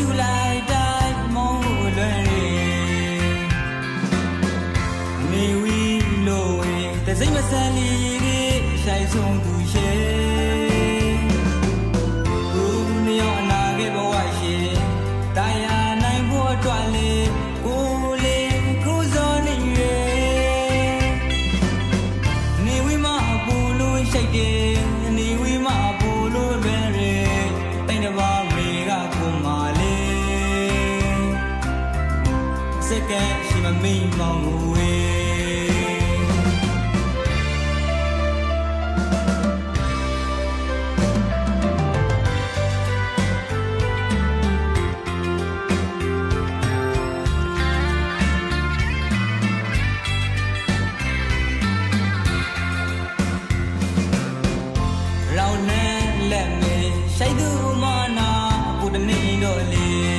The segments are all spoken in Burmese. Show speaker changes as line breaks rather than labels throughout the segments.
ချေမမိဝေအသက်ရှူလိုက်တိုင်းမုံလွယ်ရေနေဝီလိုဝေတစိမ့်မဆန်လီရေဆိုင်ဆုံးသူရှေဘူးမယောအနာခဲ့ဘဝရှိတာယာနိုင်ဖို့အတွက်လေကိုလေးကိုစောနေရေနေဝိမအပူလို့ရှိတ်တယ် စက်ကရှိမမိမောင်ကိုဝေ เราแน่แหละเมใช้ดูมานาปุตนีโดลีแกนม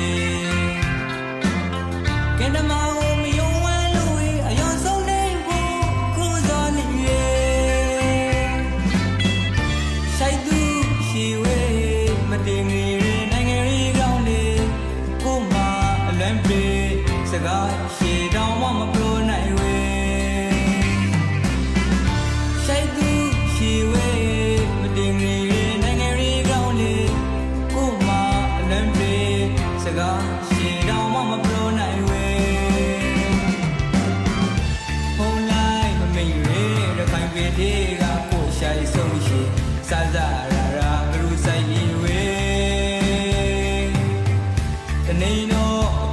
าโอมยงวันลุ စကားရှည်တောင်မှမပြောနိုင်ဝေ Nino,